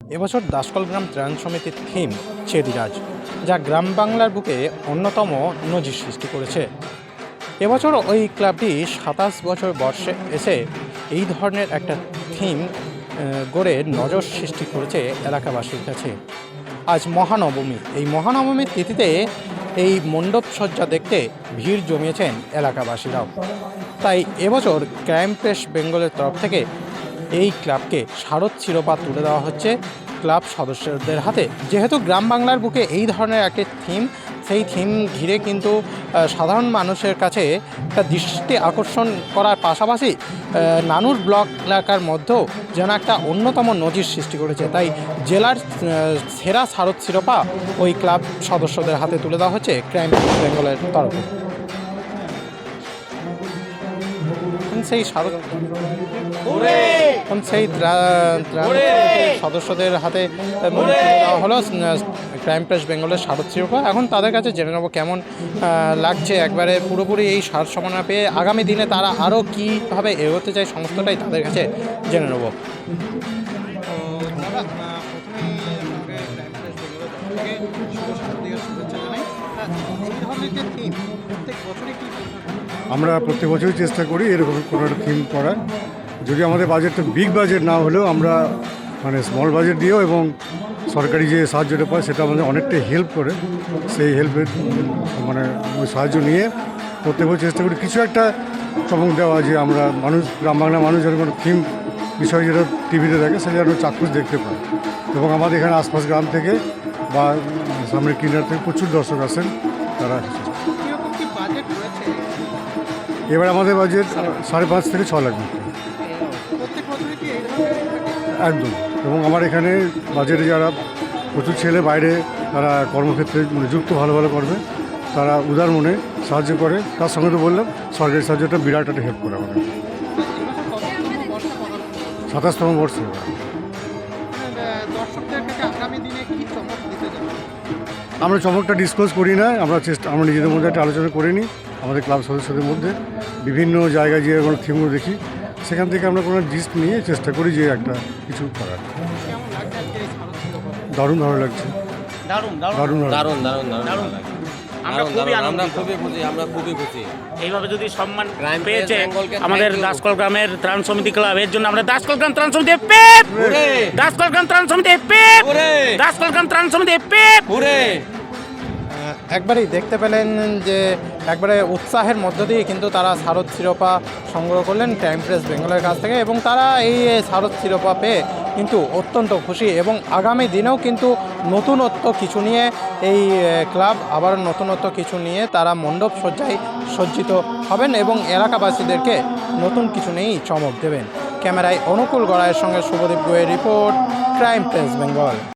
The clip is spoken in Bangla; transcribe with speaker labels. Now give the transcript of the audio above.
Speaker 1: এবছর দাসকল গ্রাম ত্রাণ সমিতির থিম চেরিরাজ যা গ্রাম বাংলার বুকে অন্যতম নজির সৃষ্টি করেছে। এবছর ওই ক্লাবটি সাতাশ বছর বর্ষে এসে এই ধরনের একটা থিম গড়ে নজর সৃষ্টি করেছে এলাকাবাসীর কাছে। আজ মহানবমী। এই মহানবমীর তিথিতে এই মণ্ডপ সজ্জা দেখতে ভিড় জমিয়েছেন এলাকাবাসীরাও। তাই এবছর ক্রাইম প্রেস বেঙ্গলের তরফ থেকে এই ক্লাবকে শারদ শিরোপা তুলে দেওয়া হচ্ছে। ক্লাব সদস্যদের হাতে। যেহেতু গ্রাম বাংলার বুকে এই ধরনের একটি থিম, সেই থিম ঘিরে কিন্তু সাধারণ মানুষের কাছে একটা দৃষ্টি আকর্ষণ করার পাশাপাশি নানুর ব্লক এলাকার মধ্যেও যেন একটা অন্যতম নজির সৃষ্টি করেছে। তাই জেলার সেরা শারদ শিরোপা ওই ক্লাব সদস্যদের হাতে তুলে দেওয়া হচ্ছে ক্রাইম বেঙ্গলের তরফে। সেই সেই সদস্যদের হাতে দেওয়া হলো। ক্রাইম প্রেস বেঙ্গলের শারদ শিরোপা। এখন তাদের কাছে জেনে নেব কেমন লাগছে। একবারে পুরোপুরি এই সার সমানা পেয়ে আগামী দিনে তারা আরও কীভাবে এগোতে চায় সমস্তটাই তাদের কাছে জেনে নেব।
Speaker 2: আমরা প্রত্যেক বছরই চেষ্টা করি এরকম কোনো একটা থিম করার। যদি আমাদের বাজেটটা বিগ বাজেট না হলেও আমরা মানে স্মল বাজেট দিয়েও এবং সরকারি যে সাহায্যটা পাই সেটা আমাদের অনেকটাই হেল্প করে, সেই হেল্পের মানে ওই সাহায্য নিয়ে প্রত্যেক বছর চেষ্টা করি। কিছু একটা চমক দেওয়া যে আমরা মানুষ, গ্রাম বাংলা মানুষ যেন কোনো থিম বিষয় যেটা টিভিতে দেখে সেটা যেন চাক্ষুষ দেখতে পায়। এবং আমাদের এখানে আশপাশ গ্রাম থেকে বা সামনের কিনার থেকে প্রচুর দর্শক আসেন, তারা। এবার আমাদের বাজেট সাড়ে পাঁচ থেকে ছ লাখ। একদম। এবং আমার এখানে বাজেটে যারা প্রচুর ছেলে বাইরে তারা কর্মক্ষেত্রে মানে যুক্ত ভালো ভালো করবে, তারা উদার মনে সাহায্য করে। তার সঙ্গে তো বললাম, সরকারি সাহায্যটা বিরাট একটা হেল্প করে আমাদের। সাতাশতম বর্ষ। আমরা চমকটা ডিসক্লোজ করি না, আমরা চেষ্টা আমরা নিজেদের মধ্যে একটা আলোচনা করে নিই। আমাদের ক্লাব সদস্যদের মধ্যে বিভিন্ন জায়গায় যে কোনো থিমগুলো দেখি সেখান থেকে আমরা কোনো লিস্ট নিয়ে চেষ্টা করি যে একটা কিছু করার। দারুণ ভালো লাগছে।
Speaker 3: দারুণ দারুণ।
Speaker 2: দারুণ
Speaker 3: আমরা খুবই
Speaker 4: আমরা খুবই খুশি আমরা খুবই খুশি।
Speaker 3: এইভাবে যদি সম্মান পেয়েছে আমাদের. দাসকল গ্রামের ত্রাণ সমিতি ক্লাব এর জন্য আমরা দাসকল গ্রাম ত্রাণ সমিতি পেপ! দাসকল গ্রাম ত্রাণ সমিতি পেপ! দাসকল গ্রাম ত্রাণ সমিতি পেপ!
Speaker 1: একবারেই দেখতে পেলেন যে একবারে উৎসাহের মধ্য দিয়ে কিন্তু তারা শারদ শিরোপা সংগ্রহ করলেন ক্রাইম প্রেস বেঙ্গলের কাছ থেকে এবং তারা এই শারদ শিরোপা পেয়ে কিন্তু অত্যন্ত খুশি এবং আগামী দিনেও কিন্তু নতুনত্ব কিছু নিয়ে এই ক্লাব আবার নতুনত্ব কিছু নিয়ে তারা মণ্ডপ সজ্জায় সজ্জিত হবেন এবং এলাকাবাসীদেরকে নতুন কিছু নিয়েই চমক দেবেন। ক্যামেরায় অনুকূল গড়াইয়ের সঙ্গে শুভদীপ গোয়ের রিপোর্ট, ক্রাইম প্রেস বেঙ্গল।